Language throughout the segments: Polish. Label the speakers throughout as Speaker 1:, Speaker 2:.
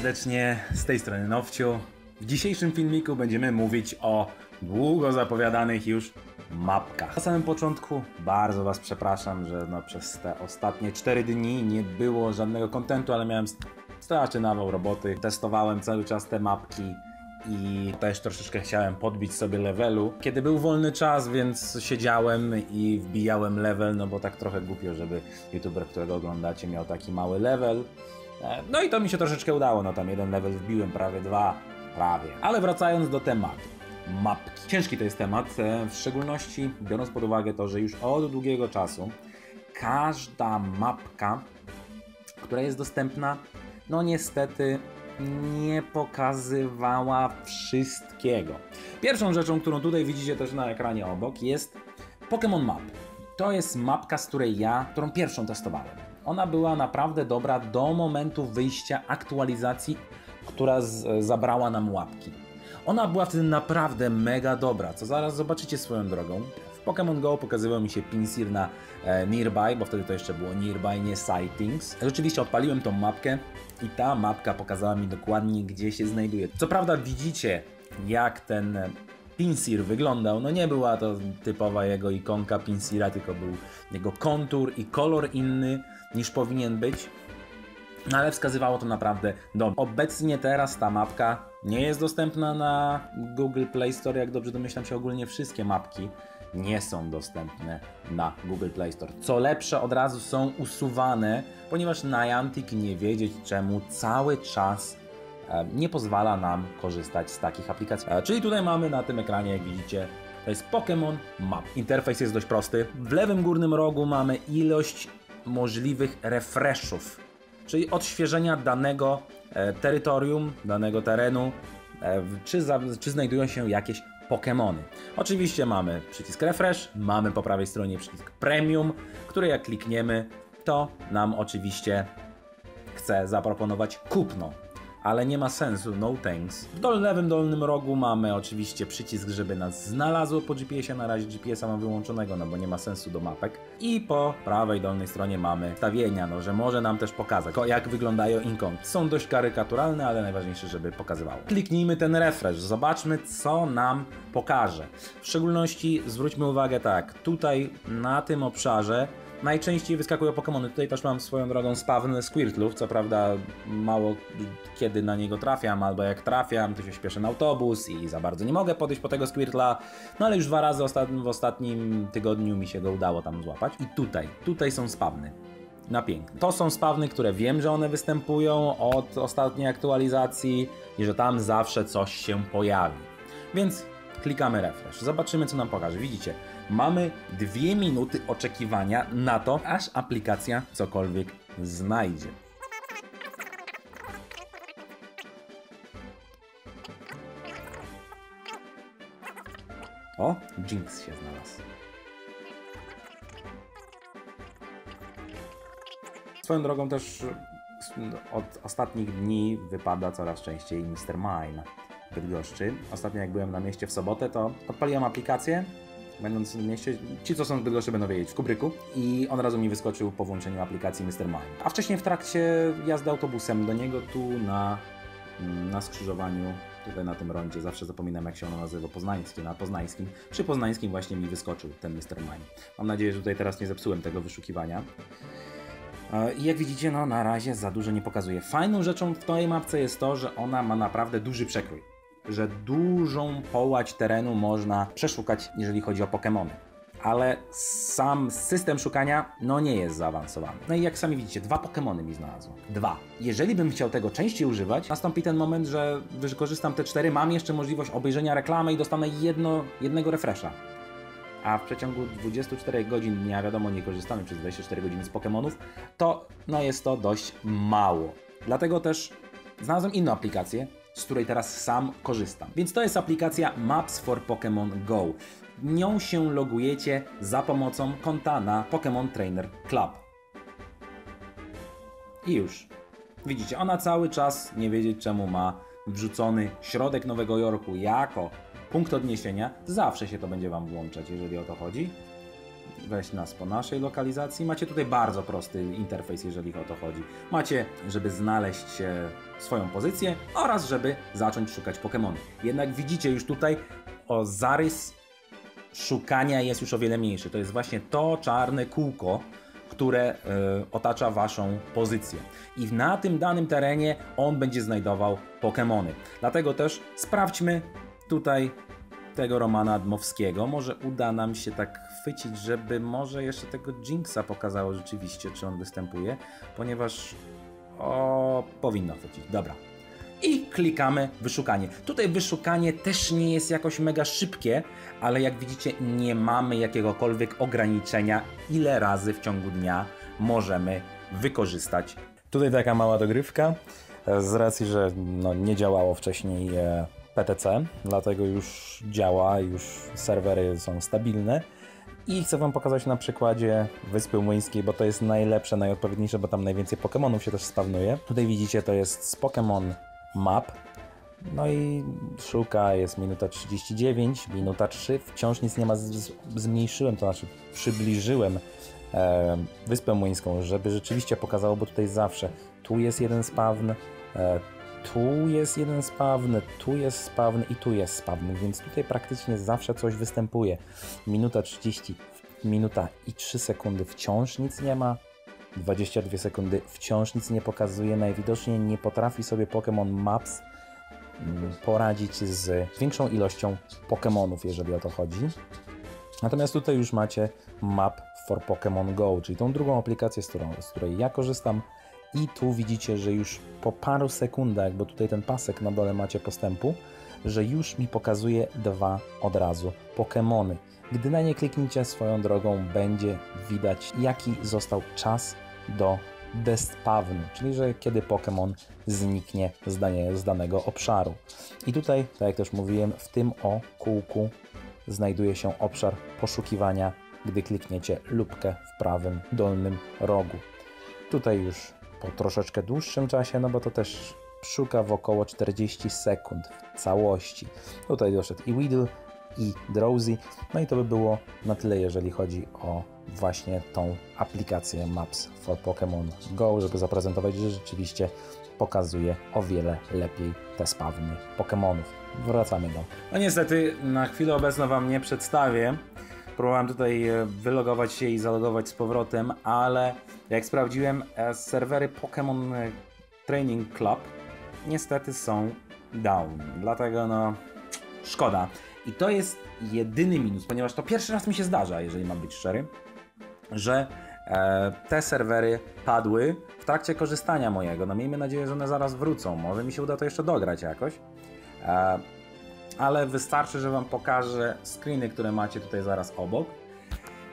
Speaker 1: serdecznie, z tej strony Nowciu. W dzisiejszym filmiku będziemy mówić o długo zapowiadanych już mapkach. Na samym początku bardzo Was przepraszam, że no przez te ostatnie 4 dni nie było żadnego kontentu, ale miałem straszny nawał roboty. Testowałem cały czas te mapki i też troszeczkę chciałem podbić sobie levelu. Kiedy był wolny czas, więc siedziałem i wbijałem level, no bo tak trochę głupio, żeby youtuber, którego oglądacie miał taki mały level. E, No i to mi się troszeczkę udało, no tam jeden level wbiłem, prawie dwa, prawie. Ale wracając do tematu. Mapki. Ciężki to jest temat, e, w szczególności biorąc pod uwagę to, że już od długiego czasu każda mapka, która jest dostępna, no niestety nie pokazywała wszystkiego. Pierwszą rzeczą, którą tutaj widzicie też na ekranie obok jest Pokémon Map. To jest mapka, z której ja, którą pierwszą testowałem. Ona była naprawdę dobra do momentu wyjścia aktualizacji, która z, zabrała nam łapki. Ona była wtedy naprawdę mega dobra, co zaraz zobaczycie swoją drogą. W Pokémon Go pokazywał mi się Pinsir na e, Nearby, bo wtedy to jeszcze było Nearby, nie Sightings. Rzeczywiście odpaliłem tą mapkę i ta mapka pokazała mi dokładnie, gdzie się znajduje. Co prawda widzicie, jak ten Pinsir wyglądał. No nie była to typowa jego ikonka Pinsira, tylko był jego kontur i kolor inny niż powinien być. No ale wskazywało to naprawdę dobrze. Obecnie teraz ta mapka nie jest dostępna na Google Play Store. Jak dobrze domyślam się, ogólnie wszystkie mapki nie są dostępne na Google Play Store. Co lepsze, od razu są usuwane, ponieważ Niantic nie wiedzieć czemu cały czas e, nie pozwala nam korzystać z takich aplikacji. E, Czyli tutaj mamy na tym ekranie, jak widzicie, to jest Pokémon Map. Interfejs jest dość prosty. W lewym górnym rogu mamy ilość możliwych refreshów, czyli odświeżenia danego e, terytorium, danego terenu, e, czy, za, czy znajdują się jakieś Pokémony. Oczywiście mamy przycisk refresh, mamy po prawej stronie przycisk premium, który jak klikniemy, to nam oczywiście chce zaproponować kupno. Ale nie ma sensu, no thanks. W dol lewym dolnym rogu mamy oczywiście przycisk, żeby nas znalazło po GPS-ie. Na razie GPS-a mam wyłączonego, no bo nie ma sensu do mapek. I po prawej dolnej stronie mamy stawienia, no że może nam też pokazać, jak wyglądają ikonki. Są dość karykaturalne, ale najważniejsze, żeby pokazywało. Kliknijmy ten refresh, zobaczmy co nam pokaże. W szczególności zwróćmy uwagę tak, tutaj na tym obszarze Najczęściej wyskakują Pokémony. Tutaj też mam swoją drogą spawn Squirtlów. Co prawda mało kiedy na niego trafiam, albo jak trafiam, to się śpieszę na autobus i za bardzo nie mogę podejść po tego Squirtla. No ale już dwa razy w ostatnim tygodniu mi się go udało tam złapać. I tutaj, tutaj są spawny. Na piękny. To są spawny, które wiem, że one występują od ostatniej aktualizacji i że tam zawsze coś się pojawi. Więc klikamy refresh. Zobaczymy, co nam pokaże. Widzicie, mamy dwie minuty oczekiwania na to, aż aplikacja cokolwiek znajdzie. O, Jinx się znalazł. Swoją drogą też od ostatnich dni wypada coraz częściej Mr. Mine Bydgoszczy. Ostatnio jak byłem na mieście w sobotę, to odpaliłem aplikację, będąc w mieście, ci co są w Bydgoszczy będą wiedzieć, w Kubryku i on razu mi wyskoczył po włączeniu aplikacji Mr. Mine. A wcześniej w trakcie jazdy autobusem do niego tu na, na skrzyżowaniu Tutaj na tym rondzie, zawsze zapominam jak się ono nazywa, poznańskie, na poznańskim. Przy poznańskim właśnie mi wyskoczył ten Mr. Mine. Mam nadzieję, że tutaj teraz nie zepsułem tego wyszukiwania. E, I jak widzicie, no na razie za dużo nie pokazuje. Fajną rzeczą w tej mapce jest to, że ona ma naprawdę duży przekrój. Że dużą połać terenu można przeszukać, jeżeli chodzi o Pokémony. Ale sam system szukania, no nie jest zaawansowany. No i jak sami widzicie, dwa Pokémony mi znalazło. Dwa. Jeżeli bym chciał tego częściej używać, nastąpi ten moment, że wykorzystam te cztery, mam jeszcze możliwość obejrzenia reklamy i dostanę jedno, jednego refresha a w przeciągu 24 godzin dnia, wiadomo, nie korzystamy przez 24 godziny z Pokémonów, to no jest to dość mało. Dlatego też znalazłem inną aplikację, z której teraz sam korzystam. Więc to jest aplikacja Maps for Pokémon Go. Nią się logujecie za pomocą konta na Pokémon Trainer Club. I już. Widzicie, ona cały czas, nie wiedzieć czemu, ma wrzucony środek Nowego Jorku jako punkt odniesienia. Zawsze się to będzie Wam włączać, jeżeli o to chodzi. Wejść nas po naszej lokalizacji. Macie tutaj bardzo prosty interfejs, jeżeli o to chodzi. Macie, żeby znaleźć swoją pozycję oraz żeby zacząć szukać Pokémon. Jednak widzicie już tutaj o zarys szukania jest już o wiele mniejszy. To jest właśnie to czarne kółko, które y, otacza Waszą pozycję. I na tym danym terenie on będzie znajdował Pokémony. Dlatego też sprawdźmy tutaj tego Romana Dmowskiego. Może uda nam się tak chwycić, żeby może jeszcze tego Jinxa pokazało rzeczywiście, czy on występuje, ponieważ o, powinno chwycić. Dobra. I klikamy wyszukanie. Tutaj wyszukanie też nie jest jakoś mega szybkie, ale jak widzicie, nie mamy jakiegokolwiek ograniczenia, ile razy w ciągu dnia możemy wykorzystać. Tutaj taka mała dogrywka. Z racji, że no, nie działało wcześniej e, PTC, dlatego już działa, już serwery są stabilne. I chcę Wam pokazać na przykładzie Wyspy Młyńskiej, bo to jest najlepsze, najodpowiedniejsze, bo tam najwięcej Pokémonów się też spawnuje. Tutaj widzicie, to jest z Pokémon Map. No i szuka, jest minuta 39, minuta 3, wciąż nic nie ma, zmniejszyłem, to znaczy przybliżyłem e, Wyspę Młyńską, żeby rzeczywiście pokazało, bo tutaj zawsze tu jest jeden spawn, e, tu jest jeden spawny, tu jest spawny i tu jest spawny, więc tutaj praktycznie zawsze coś występuje. Minuta 30, minuta i 3 sekundy wciąż nic nie ma. 22 sekundy wciąż nic nie pokazuje. Najwidoczniej nie potrafi sobie Pokémon Maps mm, poradzić z większą ilością Pokémonów, jeżeli o to chodzi. Natomiast tutaj już macie Map for Pokémon Go, czyli tą drugą aplikację, z, z której ja korzystam. I tu widzicie, że już po paru sekundach, bo tutaj ten pasek na dole macie postępu, że już mi pokazuje dwa od razu Pokémony. Gdy na nie klikniecie swoją drogą, będzie widać jaki został czas do despawnu, czyli że kiedy Pokémon zniknie z, z danego obszaru. I tutaj, tak jak też mówiłem, w tym o kółku znajduje się obszar poszukiwania, gdy klikniecie lubkę w prawym dolnym rogu. Tutaj już po troszeczkę dłuższym czasie, no bo to też szuka w około 40 sekund w całości. Tutaj doszedł i Weedle, i Drowsy. No i to by było na tyle, jeżeli chodzi o właśnie tą aplikację Maps for Pokémon Go, żeby zaprezentować, że rzeczywiście pokazuje o wiele lepiej te spawny Pokémonów. Wracamy do. No niestety, na chwilę obecną Wam nie przedstawię. Próbowałem tutaj e, wylogować się i zalogować z powrotem, ale jak sprawdziłem, e, serwery Pokémon e, Training Club niestety są down. Dlatego no, szkoda. I to jest jedyny minus, ponieważ to pierwszy raz mi się zdarza, jeżeli mam być szczery, że te serwery padły w trakcie korzystania mojego. No miejmy nadzieję, że one zaraz wrócą. Może mi się uda to jeszcze dograć jakoś. Ale wystarczy, że Wam pokażę screeny, które macie tutaj zaraz obok.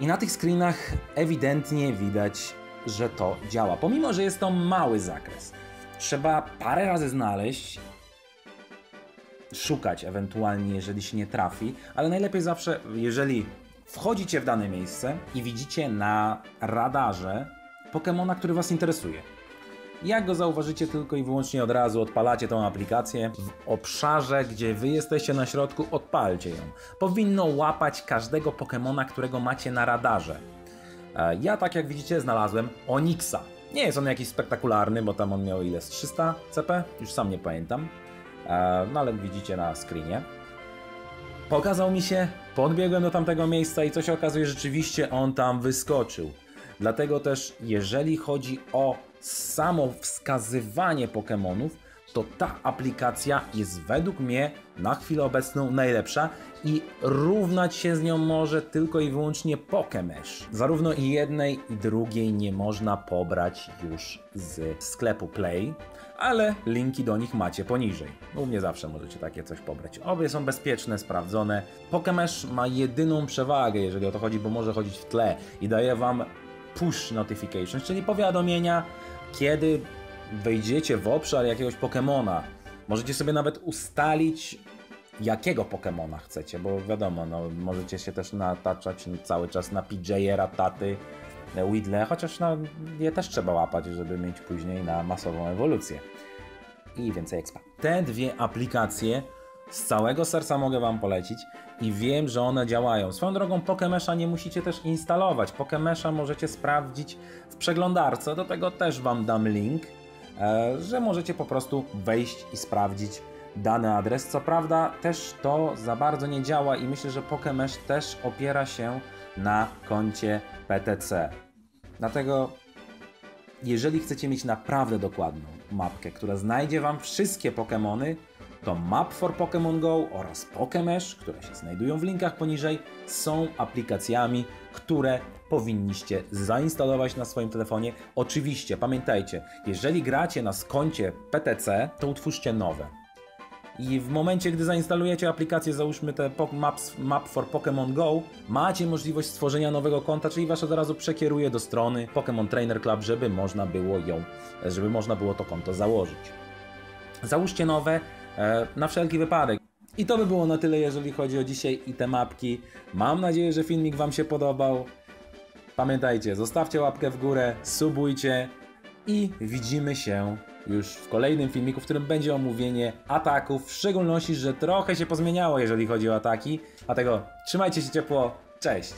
Speaker 1: I na tych screenach ewidentnie widać, że to działa. Pomimo, że jest to mały zakres. Trzeba parę razy znaleźć szukać ewentualnie, jeżeli się nie trafi, ale najlepiej zawsze, jeżeli wchodzicie w dane miejsce i widzicie na radarze Pokemona, który Was interesuje. Jak go zauważycie tylko i wyłącznie od razu odpalacie tą aplikację w obszarze, gdzie wy jesteście na środku, odpalcie ją. Powinno łapać każdego Pokemona, którego macie na radarze. E, ja tak jak widzicie znalazłem Onyxa. Nie jest on jakiś spektakularny, bo tam on miał ile? 300 CP? Już sam nie pamiętam. E, no ale widzicie na screenie. Pokazał mi się, podbiegłem do tamtego miejsca i co się okazuje, rzeczywiście on tam wyskoczył. Dlatego też, jeżeli chodzi o samo wskazywanie Pokémonów, to ta aplikacja jest według mnie na chwilę obecną najlepsza i równać się z nią może tylko i wyłącznie Pokemesh. Zarówno i jednej i drugiej nie można pobrać już z sklepu Play, ale linki do nich macie poniżej. U mnie zawsze możecie takie coś pobrać. Obie są bezpieczne, sprawdzone. Pokemesh ma jedyną przewagę, jeżeli o to chodzi, bo może chodzić w tle i daje Wam push notifications, czyli powiadomienia, kiedy wejdziecie w obszar jakiegoś Pokemona. Możecie sobie nawet ustalić jakiego Pokemona chcecie, bo wiadomo, no, możecie się też nataczać cały czas na PJ, Rataty, Widle, chociaż no, je też trzeba łapać, żeby mieć później na masową ewolucję. I więcej expa. Te dwie aplikacje z całego serca mogę Wam polecić i wiem, że one działają. Swoją drogą Pokemesha nie musicie też instalować. Pokemesha możecie sprawdzić w przeglądarce, do tego też Wam dam link, e, że możecie po prostu wejść i sprawdzić dany adres. Co prawda też to za bardzo nie działa i myślę, że Pokemesh też opiera się na koncie PTC. Dlatego jeżeli chcecie mieć naprawdę dokładną mapkę, która znajdzie Wam wszystkie Pokémony, to Map for Pokémon Go oraz Pokemesh, które się znajdują w linkach poniżej, są aplikacjami, które powinniście zainstalować na swoim telefonie. Oczywiście, pamiętajcie, jeżeli gracie na koncie PTC, to utwórzcie nowe. I w momencie, gdy zainstalujecie aplikację, załóżmy te Maps, Map for Pokémon Go, macie możliwość stworzenia nowego konta, czyli wasz od razu przekieruje do strony Pokémon Trainer Club, żeby można było ją, żeby można było to konto założyć. Załóżcie nowe na wszelki wypadek. I to by było na tyle, jeżeli chodzi o dzisiaj i te mapki. Mam nadzieję, że filmik Wam się podobał. Pamiętajcie, zostawcie łapkę w górę, subujcie i widzimy się już w kolejnym filmiku, w którym będzie omówienie ataków, w szczególności, że trochę się pozmieniało, jeżeli chodzi o ataki. Dlatego trzymajcie się ciepło, cześć!